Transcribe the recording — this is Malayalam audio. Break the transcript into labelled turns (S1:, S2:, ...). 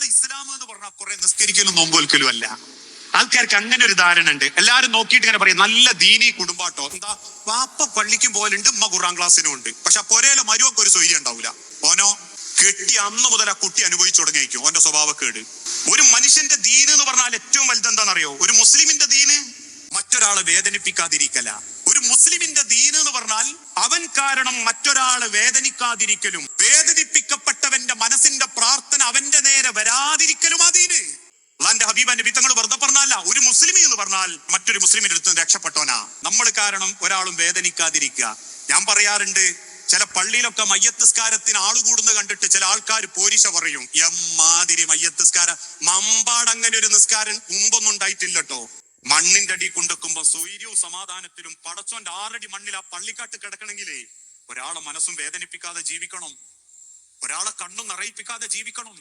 S1: ഇസ്ലാം എന്ന് പറഞ്ഞാൽ കുറെ നിസ്കരിക്കലും നോമ്പോൽക്കലും അല്ല. ആൾക്കാർക്ക് അങ്ങനെ ഒരു ധാരണ ഉണ്ട്. എല്ലാരും നോക്കിയിട്ട് ഇങ്ങനെ പറയും നല്ല ദീനി കുടുംബാട്ടോ. എന്താ വാപ്പ പള്ളിക്കും പോലുണ്ട് ഉമ്മ ഖുറാൻ ക്ലാസ്സിനും ഉണ്ട്. പക്ഷെ പൊരയിലെ മരുവൊക്കെ ഒരു സൗകര്യം ഉണ്ടാവില്ല ഓനോ കെട്ടി അന്ന് മുതൽ ആ കുട്ടി അനുഭവിച്ചു തുടങ്ങിയിരിക്കും. ഓന്റെ സ്വഭാവക്കേട് ഒരു മനുഷ്യന്റെ ദീന് എന്ന് പറഞ്ഞാൽ ഏറ്റവും വലുത് എന്താണെന്നറിയോ ഒരു മുസ്ലിമിന്റെ ദീന് മറ്റൊരാളെ വേദനിപ്പിക്കാതിരിക്കല. ഒരു മുസ്ലിമിന്റെ ദീന് എന്ന് പറഞ്ഞാൽ അവൻ കാരണം മറ്റൊരാളെ വേദനിക്കാതിരിക്കലും വേദനിപ്പിക്കപ്പെട്ടവന്റെ മനസ്സിന്റെ അവന്റെ നേരെ വരാതിരിക്കലും അതിന്. അള്ളാന്റെ ഹബീബ് നബി വെറുതെ പറഞ്ഞല്ല ഒരു മുസ്ലിമി എന്ന് പറഞ്ഞാൽ മറ്റൊരു മുസ്ലിമിന്റെ അടുത്ത് രക്ഷപ്പെട്ടോനാ നമ്മൾ കാരണം ഒരാളും വേദനിക്കാതിരിക്കുക. ഞാൻ പറയാറുണ്ട് ചില പള്ളിയിലൊക്കെ മയ്യത്തസ്കാരത്തിന് ആൾ കൂടുന്നത് കണ്ടിട്ട് ചില ആൾക്കാർ പോരിശ പറയും. എമ്മാതിരി മയ്യത്തസ്കാര. മമ്പാട് അങ്ങനെ ഒരു നിസ്കാരം മുമ്പൊന്നും ഉണ്ടായിട്ടില്ലട്ടോ. മണ്ണിന്റെ അടി കൊണ്ടെക്കുമ്പോ സ്വൈര്യവും സമാധാനത്തിലും പടച്ചോന്റെ ആറടി മണ്ണിൽ ആ പള്ളിക്കാട്ട് കിടക്കണമെങ്കിലേ ഒരാളെ മനസ്സും വേദനിപ്പിക്കാതെ ജീവിക്കണം. ഒരാളെ കണ്ണും നിറയിപ്പിക്കാതെ ജീവിക്കണം